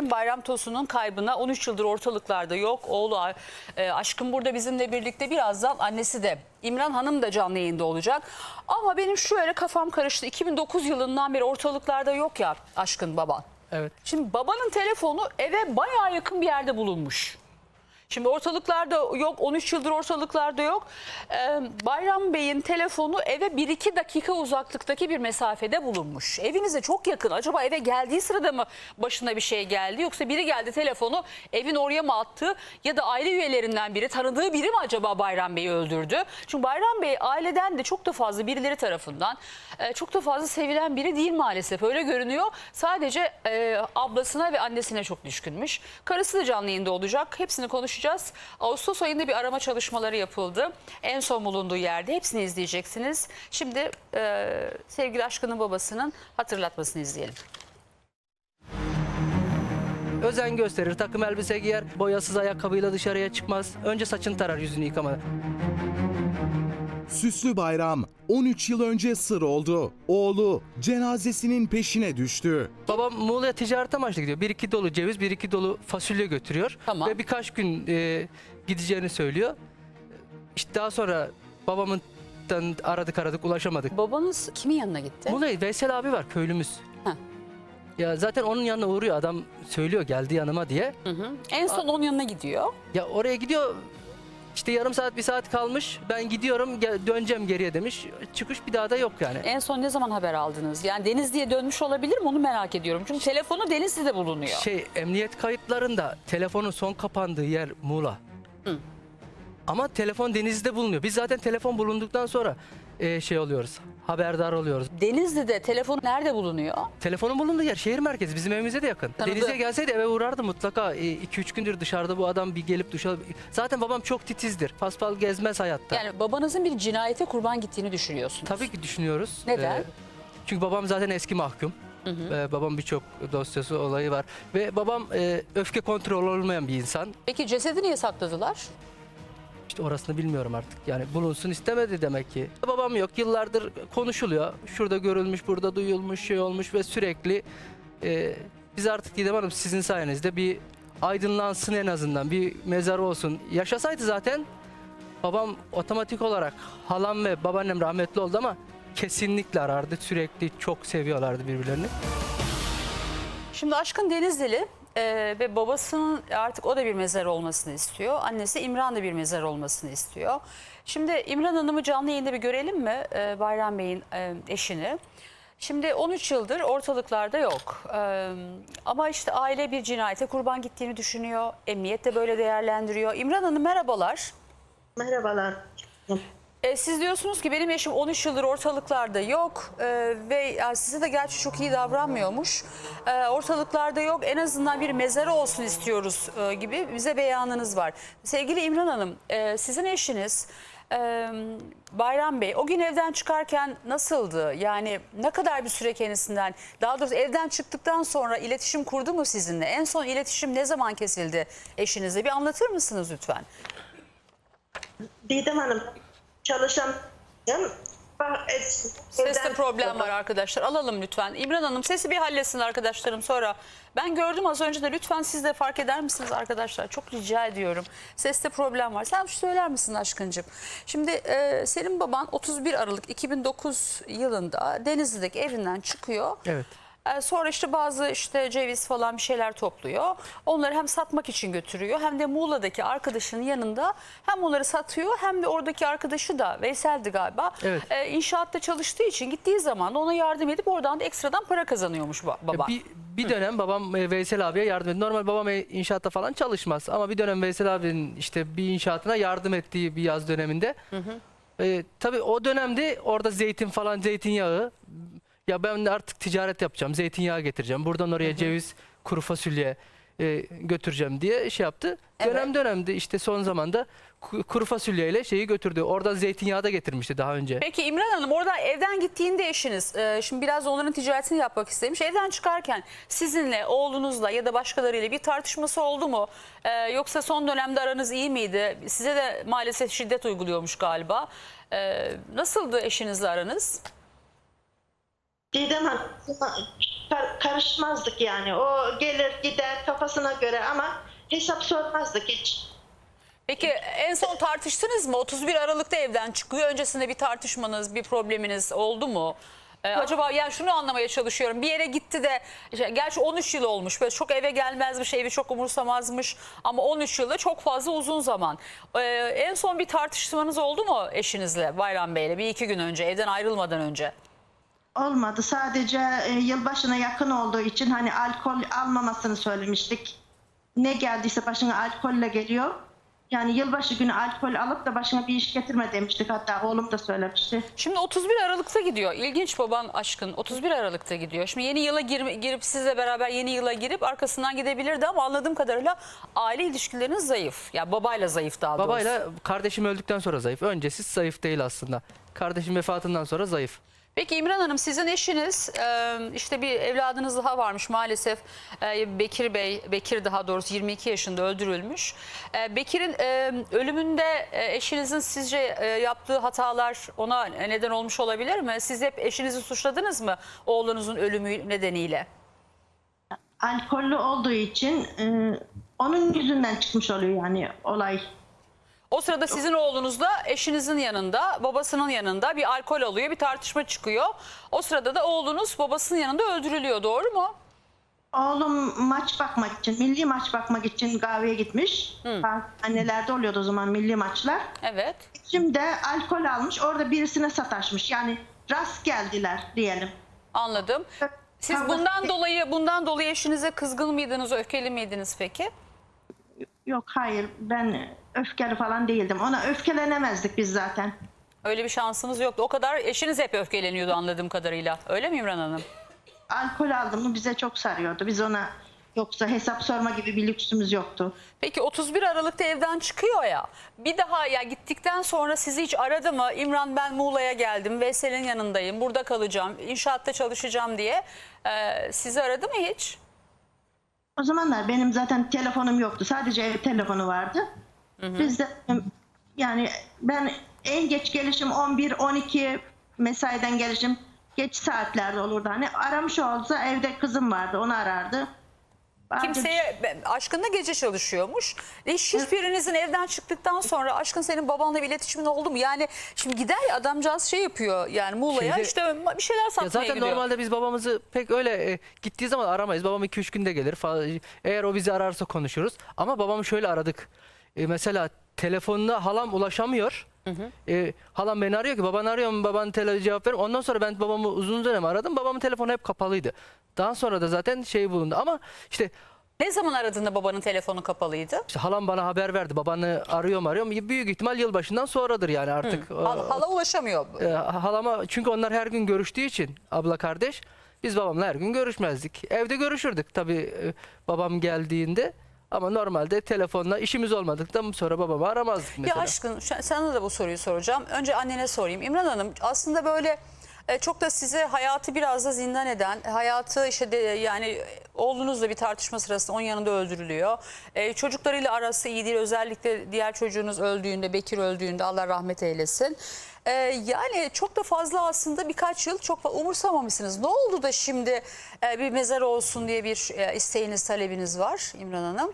Bayram Tosun'un kaybına 13 yıldır ortalıklarda yok. Oğlu e, aşkım burada bizimle birlikte birazdan annesi de İmran Hanım da canlı yayında olacak. Ama benim şöyle kafam karıştı. 2009 yılından beri ortalıklarda yok ya aşkın baban. Evet. Şimdi babanın telefonu eve bayağı yakın bir yerde bulunmuş. Şimdi ortalıklarda yok 13 yıldır ortalıklarda yok. Ee, Bayram Bey'in telefonu eve 1-2 dakika uzaklıktaki bir mesafede bulunmuş. Evinize çok yakın. Acaba eve geldiği sırada mı başına bir şey geldi yoksa biri geldi telefonu evin oraya mı attı ya da aile üyelerinden biri tanıdığı biri mi acaba Bayram Bey'i öldürdü? Çünkü Bayram Bey aileden de çok da fazla birileri tarafından e, çok da fazla sevilen biri değil maalesef öyle görünüyor. Sadece e, ablasına ve annesine çok düşkünmüş. Karısı da canlı yayında olacak. Hepsini konuşacağız. Ağustos ayında bir arama çalışmaları yapıldı. En son bulunduğu yerde hepsini izleyeceksiniz. Şimdi e, sevgili aşkının babasının hatırlatmasını izleyelim. Özen gösterir, takım elbise giyer, boyasız ayakkabıyla dışarıya çıkmaz. Önce saçını tarar yüzünü yıkamadan. Süslü Bayram 13 yıl önce sır oldu. Oğlu cenazesinin peşine düştü. Babam Muğla'ya ticaret amaçlı gidiyor. Bir iki dolu ceviz, bir iki dolu fasulye götürüyor. Tamam. Ve birkaç gün e, gideceğini söylüyor. İşte daha sonra babamın aradık aradık ulaşamadık. Babanız kimin yanına gitti? Muğla'ya Veysel abi var köylümüz. Heh. Ya zaten onun yanına uğruyor adam söylüyor geldi yanıma diye. Hı hı. En son onun yanına gidiyor. Ya oraya gidiyor işte yarım saat bir saat kalmış ben gidiyorum döneceğim geriye demiş. Çıkış bir daha da yok yani. En son ne zaman haber aldınız? Yani Denizli'ye dönmüş olabilir mi onu merak ediyorum. Çünkü telefonu Denizli'de bulunuyor. Şey emniyet kayıtlarında telefonun son kapandığı yer Muğla. Ama telefon denizde bulunuyor. Biz zaten telefon bulunduktan sonra e, şey oluyoruz. Haberdar oluyoruz. Denizli'de telefon nerede bulunuyor? Telefonun bulunduğu yer şehir merkezi. Bizim evimize de yakın. Tanıdı. Denizli'ye gelseydi eve uğrardı mutlaka. 2-3 gündür dışarıda bu adam bir gelip duş alıp... Zaten babam çok titizdir. Paspal gezmez hayatta. Yani babanızın bir cinayete kurban gittiğini düşünüyorsunuz. Tabii ki düşünüyoruz. Neden? Ee, çünkü babam zaten eski mahkum. Ee, babam birçok dosyası olayı var. Ve babam e, öfke kontrolü olmayan bir insan. Peki cesedi niye sakladılar? İşte orasını bilmiyorum artık. Yani bulunsun istemedi demek ki. Babam yok. Yıllardır konuşuluyor. Şurada görülmüş, burada duyulmuş, şey olmuş ve sürekli e, biz artık Didem Hanım sizin sayenizde bir aydınlansın en azından. Bir mezar olsun. Yaşasaydı zaten babam otomatik olarak halam ve babaannem rahmetli oldu ama kesinlikle arardı. Sürekli çok seviyorlardı birbirlerini. Şimdi Aşkın Denizlili e, ve babasının artık o da bir mezar olmasını istiyor. Annesi İmran da bir mezar olmasını istiyor. Şimdi İmran Hanım'ı canlı yayında bir görelim mi? E, Bayram Bey'in e, eşini. Şimdi 13 yıldır ortalıklarda yok. E, ama işte aile bir cinayete kurban gittiğini düşünüyor. Emniyet de böyle değerlendiriyor. İmran Hanım merhabalar. Merhabalar. E, siz diyorsunuz ki benim eşim 13 yıldır ortalıklarda yok e, ve ya size de gerçi çok iyi davranmıyormuş. E, ortalıklarda yok en azından bir mezarı olsun istiyoruz e, gibi bize beyanınız var. Sevgili İmran Hanım e, sizin eşiniz e, Bayram Bey o gün evden çıkarken nasıldı? Yani ne kadar bir süre kendisinden daha doğrusu evden çıktıktan sonra iletişim kurdu mu sizinle? En son iletişim ne zaman kesildi eşinizle? Bir anlatır mısınız lütfen? Didem Hanım çalışan Seste problem var arkadaşlar. Alalım lütfen. İmran Hanım sesi bir halletsin arkadaşlarım sonra. Ben gördüm az önce de lütfen siz de fark eder misiniz arkadaşlar? Çok rica ediyorum. Seste problem var. Sen söyler misin aşkıncığım? Şimdi e, senin baban 31 Aralık 2009 yılında Denizli'deki evinden çıkıyor. Evet. E, Sonra işte bazı işte ceviz falan bir şeyler topluyor. Onları hem satmak için götürüyor hem de Muğla'daki arkadaşının yanında hem onları satıyor hem de oradaki arkadaşı da Veysel'di galiba. Evet. E, inşaatta çalıştığı için gittiği zaman da ona yardım edip oradan da ekstradan para kazanıyormuş ba- baba. Bir, bir dönem babam e, Veysel abiye yardım etti. Normal babam e, inşaatta falan çalışmaz. Ama bir dönem Veysel abinin işte bir inşaatına yardım ettiği bir yaz döneminde. E, tabii o dönemde orada zeytin falan zeytinyağı. Ya ben de artık ticaret yapacağım. Zeytinyağı getireceğim. Buradan oraya ceviz, kuru fasulye e, götüreceğim diye şey yaptı. Evet. Dönem dönemde işte son zamanda ku- kuru fasulyeyle şeyi götürdü. Oradan zeytinyağı da getirmişti daha önce. Peki İmran Hanım orada evden gittiğinde eşiniz e, şimdi biraz onların ticaretini yapmak istemiş. Evden çıkarken sizinle oğlunuzla ya da başkalarıyla bir tartışması oldu mu? E, yoksa son dönemde aranız iyi miydi? Size de maalesef şiddet uyguluyormuş galiba. E, nasıldı eşinizle aranız? Didem Hanım karışmazdık yani. O gelir gider kafasına göre ama hesap sormazdık hiç. Peki en son tartıştınız mı? 31 Aralık'ta evden çıkıyor. Öncesinde bir tartışmanız, bir probleminiz oldu mu? Ee, acaba yani şunu anlamaya çalışıyorum. Bir yere gitti de işte, gerçi 13 yıl olmuş. Böyle çok eve gelmezmiş, evi çok umursamazmış. Ama 13 yılı çok fazla uzun zaman. Ee, en son bir tartışmanız oldu mu eşinizle, Bayram Bey'le? Bir iki gün önce, evden ayrılmadan önce. Olmadı. Sadece e, yılbaşına yakın olduğu için hani alkol almamasını söylemiştik. Ne geldiyse başına alkolle geliyor. Yani yılbaşı günü alkol alıp da başına bir iş getirme demiştik. Hatta oğlum da söylemişti. Şimdi 31 Aralık'ta gidiyor. İlginç baban aşkın. 31 Aralık'ta gidiyor. Şimdi yeni yıla girme- girip sizle beraber yeni yıla girip arkasından gidebilirdi ama anladığım kadarıyla aile ilişkileriniz zayıf. Ya babayla zayıf daha doğrusu. Babayla kardeşim öldükten sonra zayıf. Öncesi zayıf değil aslında. Kardeşim vefatından sonra zayıf. Peki İmran Hanım sizin eşiniz işte bir evladınız daha varmış maalesef Bekir Bey, Bekir daha doğrusu 22 yaşında öldürülmüş. Bekir'in ölümünde eşinizin sizce yaptığı hatalar ona neden olmuş olabilir mi? Siz hep eşinizi suçladınız mı oğlunuzun ölümü nedeniyle? Alkollü olduğu için onun yüzünden çıkmış oluyor yani olay. O sırada sizin oğlunuz da eşinizin yanında, babasının yanında bir alkol alıyor, bir tartışma çıkıyor. O sırada da oğlunuz babasının yanında öldürülüyor, doğru mu? Oğlum maç bakmak için, milli maç bakmak için kahveye gitmiş. Annelerde oluyordu o zaman milli maçlar. Evet. Şimdi alkol almış, orada birisine sataşmış. Yani rast geldiler diyelim. Anladım. Siz Kavga- bundan dolayı bundan dolayı eşinize kızgın mıydınız, öfkeli miydiniz peki? Yok hayır, ben öfkeli falan değildim. Ona öfkelenemezdik biz zaten. Öyle bir şansınız yoktu. O kadar eşiniz hep öfkeleniyordu anladığım kadarıyla. Öyle mi İmran Hanım? Alkol aldı mı bize çok sarıyordu. Biz ona yoksa hesap sorma gibi bir lüksümüz yoktu. Peki 31 Aralık'ta evden çıkıyor ya. Bir daha ya gittikten sonra sizi hiç aradı mı? İmran ben Muğla'ya geldim. Veysel'in yanındayım. Burada kalacağım. İnşaatta çalışacağım diye. Ee, sizi aradı mı hiç? O zamanlar benim zaten telefonum yoktu. Sadece ev telefonu vardı. Biz de yani ben en geç gelişim 11-12 mesaiden gelişim geç saatlerde olurdu. Hani aramış olsa evde kızım vardı onu arardı. Sadece- Kimseye aşkınla gece çalışıyormuş. Hiç hiçbirinizin evden çıktıktan sonra aşkın senin babanla bir iletişimin oldu mu? Yani şimdi gider ya adamcağız şey yapıyor yani Muğla'ya Şeyde- işte bir şeyler Ya satmaya zaten gidiyor. normalde biz babamızı pek öyle e, gittiği zaman aramayız. Babam 2-3 günde gelir. Fa- Eğer o bizi ararsa konuşuruz. Ama babamı şöyle aradık. E, mesela telefonuna halam ulaşamıyor. E, halam beni arıyor ki baban arıyor mu baban tele cevap ver. Ondan sonra ben babamı uzun dönem aradım. Babamın telefonu hep kapalıydı. Daha sonra da zaten şey bulundu. Ama işte Ne zaman aradığında babanın telefonu kapalıydı? işte halam bana haber verdi. Babanı arıyor mu arıyor mu? Büyük ihtimal yılbaşından sonradır yani artık. Hal- hala ulaşamıyor. E, halama çünkü onlar her gün görüştüğü için abla kardeş biz babamla her gün görüşmezdik. Evde görüşürdük tabii e, babam geldiğinde ama normalde telefonla işimiz olmadıktan sonra babamı aramazdık mesela. Ya aşkın şu- sana da bu soruyu soracağım. Önce annene sorayım. İmran Hanım aslında böyle e, çok da size hayatı biraz da zindan eden, hayatı işte de, yani oğlunuzla bir tartışma sırasında onun yanında öldürülüyor. E, çocuklarıyla arası iyi değil. Özellikle diğer çocuğunuz öldüğünde, Bekir öldüğünde Allah rahmet eylesin. E, yani çok da fazla aslında birkaç yıl çok fa- umursamamışsınız. Ne oldu da şimdi e, bir mezar olsun diye bir e, isteğiniz, talebiniz var İmran Hanım?